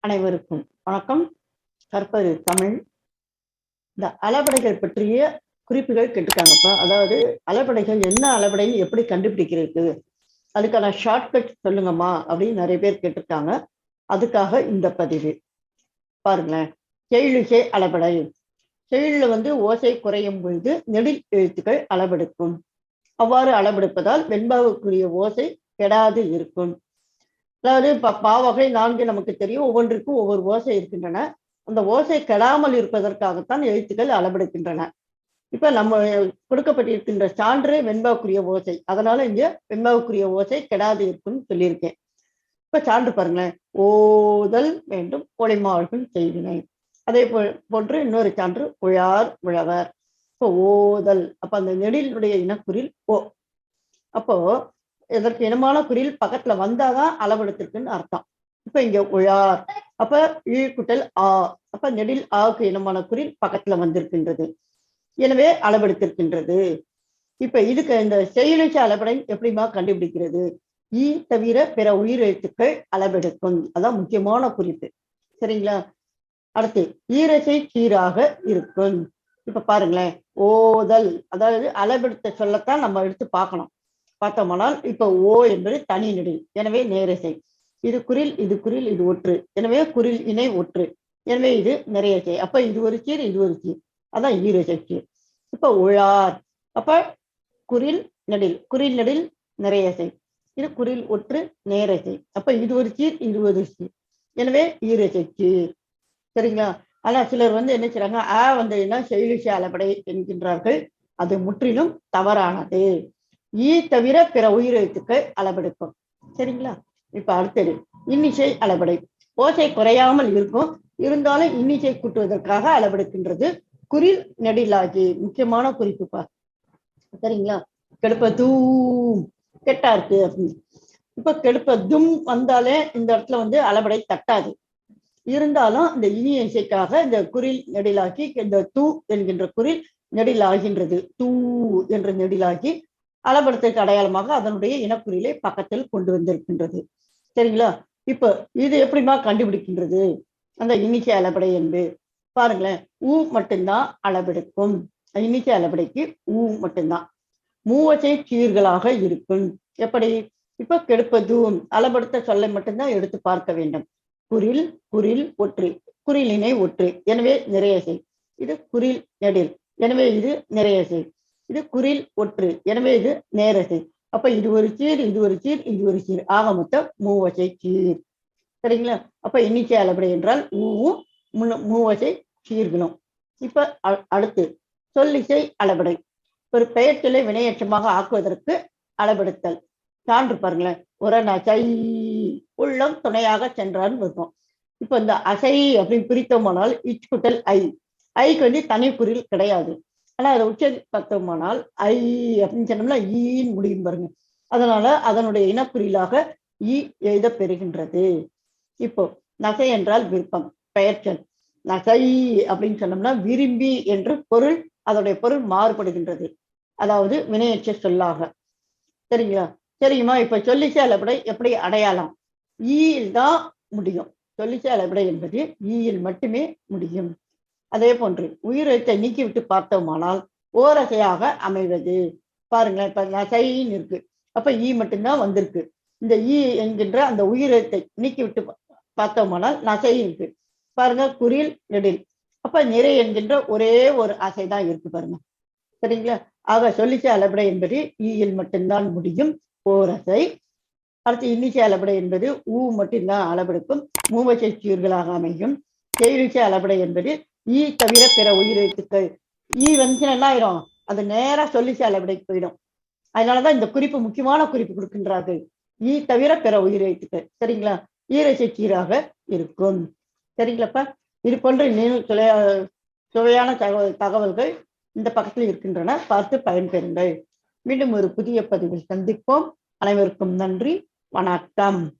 அனைவருக்கும் வணக்கம். கற்பது தமிழ். இந்த அளபடைகள் பற்றிய குறிப்புகள் கேட்டிருக்காங்கப்பா. அதாவது அளபடைகள் என்ன அளபடைன்னு எப்படி கண்டுபிடிக்கிறது? அதுக்கான ஷார்ட்கட் சொல்லுங்கம்மா அப்படின்னு நிறைய பேர் கேட்டிருக்காங்க. அதுக்காக இந்த பதிவு. பாருங்களேன். கேளுகை அளபடை செயலில் வந்து ஓசை குறையும் பொழுது நெடில் எழுத்துக்கள் அளவெடுக்கும். அவ்வாறு அளவெடுப்பதால் வெண்பாவுக்குரிய ஓசை கெடாது இருக்கும். அதாவது இப்ப பாவகை நான்கு நமக்கு தெரியும். ஒவ்வொன்றுக்கும் ஒவ்வொரு ஓசை இருக்கின்றன. அந்த ஓசை கெடாமல் இருப்பதற்காகத்தான் எழுத்துக்கள் அளவெடுக்கின்றன. இப்ப நம்ம கொடுக்கப்பட்டிருக்கின்ற சான்று வெண்பாவுக்குரிய ஓசை. அதனால இங்க வெண்பாவுக்குரிய ஓசை கெடாது இருக்கும்னு சொல்லியிருக்கேன். இப்ப சான்று பாருங்களேன். ஓதல் வேண்டும் ஒளிமாவர்கள் செய்தினை அதே போ போன்று இன்னொரு சான்று உழார் உழவர். இப்போ ஓதல் அப்ப அந்த நெடிலுடைய இனக்குறில் ஓ. அப்போ இதற்கு இனமான குறில் பக்கத்துல வந்தாதான் அளவெடுத்திருக்குன்னு அர்த்தம். இப்ப இங்க உழார். அப்ப ஈழ்குட்டல் ஆ. அப்ப நெடில் ஆவுக்கு இனமான குறில் பக்கத்துல வந்திருக்கின்றது. எனவே அளவெடுத்திருக்கின்றது. இப்ப இதுக்கு இந்த செயலிச்ச அளபடை எப்படிமா கண்டுபிடிக்கிறது? ஈ தவிர பிற உயிரெழுத்துக்கள் அளவெடுக்கும். அதான் முக்கியமான குறிப்பு. சரிங்களா? அடுத்து ஈரசை சீராக இருக்கும். இப்ப பாருங்களேன். ஓதல். அதாவது அளவெடுத்த சொல்லத்தான் நம்ம எடுத்து பார்க்கணும். பார்த்தோமானால் இப்போ ஓ என்பது தனி நெடில் எனவே நேரிசை இது குரில் இது குரில் இது ஒற்று. எனவே குரில் இணை ஒற்று. எனவே இது நிறையசை அப்ப இது ஒரு சீர் இது ஒரு சீர். அதான் ஈரசை சீர். இப்ப உழார். அப்ப குரில் நெடில். குரில் நெடில் நிறையசை இது குரில் ஒற்று நேரசை அப்ப இது ஒரு சீர் இது ஒரு சீர். எனவே ஈரசை சீர். சரிங்களா? ஆனா சிலர் வந்து என்ன செய்றாங்க? ஆ வந்ததுன்னா செயலிசை அளபடை என்கின்றார்கள். அது முற்றிலும் தவறானது. ஈ தவிர பிற உயிரெழுத்துக்கள் அளவெடுக்கும். சரிங்களா? இப்ப அடுத்தது இன்னிசை அளவடை. ஓசை குறையாமல் இருக்கும். இருந்தாலும் இன்னிசை கூட்டுவதற்காக அளவெடுக்கின்றது குறில் நெடிலாகி முக்கியமான குறிப்புப்பா. சரிங்களா? கெடுப்ப தூம் கெட்டா இருக்கு அப்படின்னு. இப்ப கெடுப்ப தும் வந்தாலே இந்த இடத்துல வந்து அளபடை தட்டாது. இருந்தாலும் இந்த இனி இசைக்காக இந்த குறில் நெடிலாக்கி இந்த தூ என்கின்ற குறில் நெடிலாகின்றது. தூ என்ற நெடிலாகி அளபடுத்துக்கு அடையாளமாக அதனுடைய இனக்குறியிலே பக்கத்தில் கொண்டு வந்திருக்கின்றது. சரிங்களா? இப்ப இது எப்படிமா கண்டுபிடிக்கின்றது? அந்த இன்னிக்கை அளபடை என்று பாருங்களேன் ஊ மட்டும்தான் அளவெடுக்கும். இன்னிக்கை அளபடைக்கு ஊ மட்டும்தான். மூவச்சை சீர்களாக இருக்கும். எப்படி? இப்ப கெடுப்பதும் அளபடுத்த சொல்லை மட்டும்தான் எடுத்து பார்க்க வேண்டும். குரில் குரில் ஒற்று குறிலினை ஒற்று எனவே நிறைய செய். இது குரில் நெடில். எனவே இது நிறைய செய். இது குரில் ஒற்று. எனவே இது நேரசை அப்ப இது ஒரு சீர் இது ஒரு சீர் இது ஒரு சீர் ஆக மொத்தம் மூவசை சீர் சரிங்களா? அப்ப எண்ணிக்கை அளபடை என்றால் ஊவும் மூவசை சீர்களும் இப்ப அடுத்து சொல்லிசை அளபடை ஒரு பெயர்ச்சொல்லை வினையேற்றமாக ஆக்குவதற்கு அளபெடுத்தல் சான்று பாருங்களேன். ஒரு நசை உள்ளம் துணையாக சென்றான்னு இருக்கும் இப்ப இந்த அசை அப்படின்னு பிரித்தோமானால் இச்சுட்டல் ஐ. ஐக்கு வந்து தனி குறில் கிடையாது. ஆனால் அதை உச்சரி பார்த்தோமானால் ஐ அப்படின்னு சொன்னோம்னா ஈன்னு முடியும் பாருங்க. அதனால அதனுடைய இனக்குறிலாக ஈ எழுத பெறுகின்றது. இப்போ நசை என்றால் விருப்பம் பெயர்ச்சல் நசை அப்படின்னு சொன்னோம்னா விரும்பி என்று பொருள் அதோடைய பொருள் மாறுபடுகின்றது. அதாவது வினையற்ற சொல்லாக. சரிங்களா? சரிங்கம்மா இப்ப சொல்லிச்ச அளவிடை எப்படி அடையாளம்? ஈயில் தான் முடியும். சொல்லிச்ச அளவிடை என்பது ஈயில் மட்டுமே முடியும். அதே போன்று உயிரெழுத்தை நீக்கிவிட்டு பார்த்தோமானால் ஓரசையாக அமைவது. பாருங்களேன் இப்ப நசைன்னு இருக்கு. அப்ப ஈ மட்டும்தான் வந்திருக்கு. இந்த ஈ என்கின்ற அந்த உயிரெழுத்தை நீக்கிவிட்டு பார்த்தோமானால் நசை இருக்கு. பாருங்க குரில் நெடில். அப்ப நிறை என்கின்ற ஒரே ஒரு அசை தான் இருக்கு பாருங்க. சரிங்களா? ஆக சொல்லிச்ச அளபடை என்பது ஈயில் மட்டும்தான் முடியும் ஓரசை. அடுத்து இன்னிச்சை அளபடை என்பது ஊ மட்டும்தான் அளவெடுக்கும் மூவச்சை சீர்களாக அமையும். செயலிச்சை அளபடை என்பது ஈ தவிர பிற உயிரெழுத்துக்கள். ஈ வந்துச்சுன்னா என்ன ஆயிரும்? அது நேரா சொல்லிச்சை விடைக்கு போயிடும். அதனாலதான் இந்த குறிப்பு முக்கியமான குறிப்பு கொடுக்கின்றார்கள். ஈ தவிர பிற உயிரெழுத்துக்கள். சரிங்களா? ஈரசை சீராக இருக்கும். சரிங்களாப்பா? இது போன்ற இன்னும் சுவையா சுவையான தகவல் தகவல்கள் இந்த பக்கத்தில் இருக்கின்றன. பார்த்து பயன்பெறுங்கள். மீண்டும் ஒரு புதிய பதிவில் சந்திப்போம். அனைவருக்கும் நன்றி. வணக்கம்.